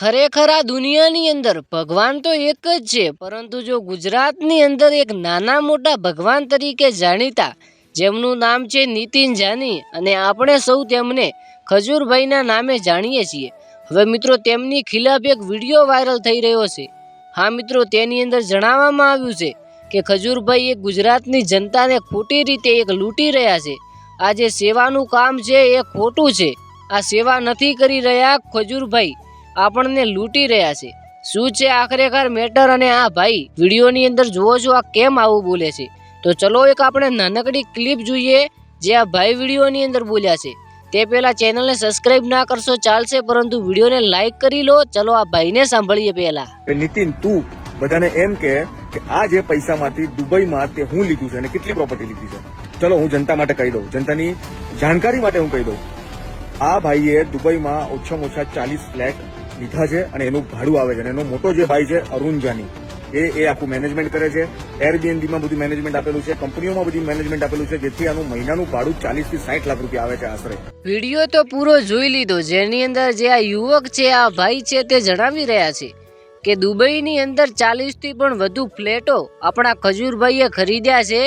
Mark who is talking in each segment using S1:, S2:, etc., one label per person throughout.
S1: ખરેખર આ દુનિયાની અંદર ભગવાન તો એક જ છે, પરંતુ જો ગુજરાતની અંદર એક નાના મોટા ભગવાન તરીકે જાણીતા, જેમનું નામ છે નીતિન જાની અને આપણે સૌ તેમને ખજૂરભાઈના નામે જાણીએ છીએ. હવે મિત્રો, તેમની ખિલાફ એક વીડિયો વાયરલ થઈ રહ્યો છે. હા મિત્રો, તેની અંદર જણાવવામાં આવ્યું છે કે ખજૂરભાઈ એ ગુજરાતની જનતાને ખોટી રીતે એક લૂંટી રહ્યા છે. આ જે સેવાનું કામ છે એ ખોટું છે. આ સેવા નથી કરી રહ્યા ખજૂરભાઈ. આપણને લૂંટી રહ્યા છે. શું છે આખરેકાર મેટર? અને આ ભાઈ, વિડીયોની અંદર જુઓ છો આ કેમ આવું બોલે છે? તો ચલો એક આપણે નાનકડી ક્લિપ જોઈએ, જે આ ભાઈ વિડીયોની અંદર બોલ્યા છે. તે પહેલાં ચેનલને સબસ્ક્રાઇબ ના કરશો, ચાલશે, પરંતુ વિડીયોને લાઈક કરી લો. ચલો આ ભાઈને સાંભળીએ પહેલા.
S2: નીતિન, તું બધાને એમ કે કે આ જે પૈસામાંથી દુબઈમાં તે હું લીધું છે અને કેટલી પ્રોપર્ટી લીધી છે. ચલો, હું જનતા માટે કહી દઉં. જનતાની જાણકારી માટે હું કહી દઉં. આ ભાઈએ દુબઈમાં ઓછામાં ઓછા ચાલીસ ફ્લેટ લીધા છે અને એનું ભાડું આવે છે અને એનો મોટો જે ભાઈ છે, અરુણ જાની, એ એ આખું મેનેજમેન્ટ કરે છે. એરબીએનબીમાં બધું મેનેજમેન્ટ આપેલું છે, કંપનીઓમાં બધું મેનેજમેન્ટ આપેલું છે, જેથી આનું મહિનાનું ભાડું ચાલીસથી સાઠ લાખ રૂપિયા આવે છે આશરે.
S1: વીડિયો તો પૂરો જોઈ લીધો, જેની અંદર જે આ યુવક છે, આ ભાઈ છે, તે જણાવી રહ્યા છે કે દુબઈની અંદર ચાલીસથી પણ વધુ ફ્લેટો આપણા ખજૂરભાઈએ ખરીદ્યા છે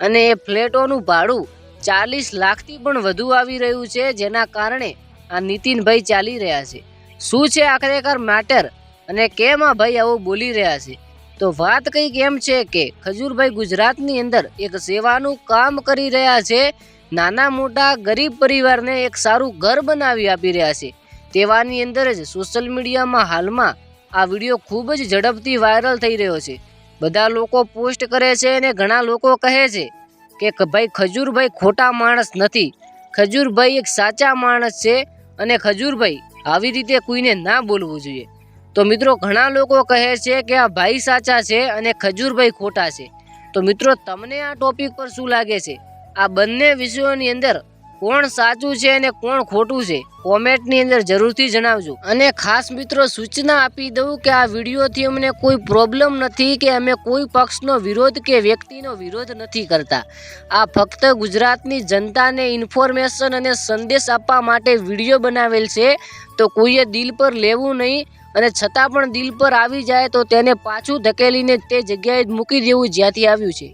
S1: અને એ ફ્લેટોનું ભાડું ચાલીસ લાખથી પણ વધુ આવી રહ્યું છે, જેના કારણે આ નીતિનભાઈ ચાલી રહ્યા છે. શું છે આખરેકાર મેટર અને કેમ આ ભાઈ આવું બોલી રહ્યા છે? તો વાત કંઈક એમ છે કે ખજૂરભાઈ ગુજરાતની અંદર એક સેવાનું કામ કરી રહ્યા છે. નાના મોટા ગરીબ પરિવારને એક સારું ઘર બનાવી આપી રહ્યા છે. તેવાની અંદર જ સોશિયલ મીડિયામાં હાલમાં આ વીડિયો ખૂબ જ ઝડપથી વાયરલ થઈ રહ્યો છે. બધા લોકો પોસ્ટ કરે છે અને ઘણા લોકો કહે છે કે ભાઈ ખજૂરભાઈ ખોટા માણસ નથી. ખજૂરભાઈ એક સાચા માણસ છે અને ખજૂરભાઈ આવી રીતે કોઈને ના બોલવું જોઈએ. તો મિત્રો, ઘણા લોકો કહે છે કે આ ભાઈ સાચા છે અને ખજૂરભાઈ ખોટા છે. તો મિત્રો, તમને આ ટોપિક પર શું લાગે છે? આ બંને વિષયોની અંદર કોણ સાચું છે અને કોણ ખોટું છે? કોમેન્ટની અંદર જરૂરથી જણાવજો. અને ખાસ મિત્રો, સૂચના આપી દઉં કે આ વિડીયોથી અમને કોઈ પ્રોબ્લેમ નથી કે અમે કોઈ પક્ષનો વિરોધ કે વ્યક્તિનો વિરોધ નથી કરતા. આ ફક્ત ગુજરાતની જનતાને ઇન્ફોર્મેશન અને સંદેશ આપવા માટે વીડિયો બનાવેલ છે. તો કોઈએ દિલ પર લેવું નહીં અને છતાં પણ દિલ પર આવી જાય તો તેને પાછું ધકેલીને તે જગ્યાએ જ મૂકી દેવું જ્યાંથી આવ્યું છે.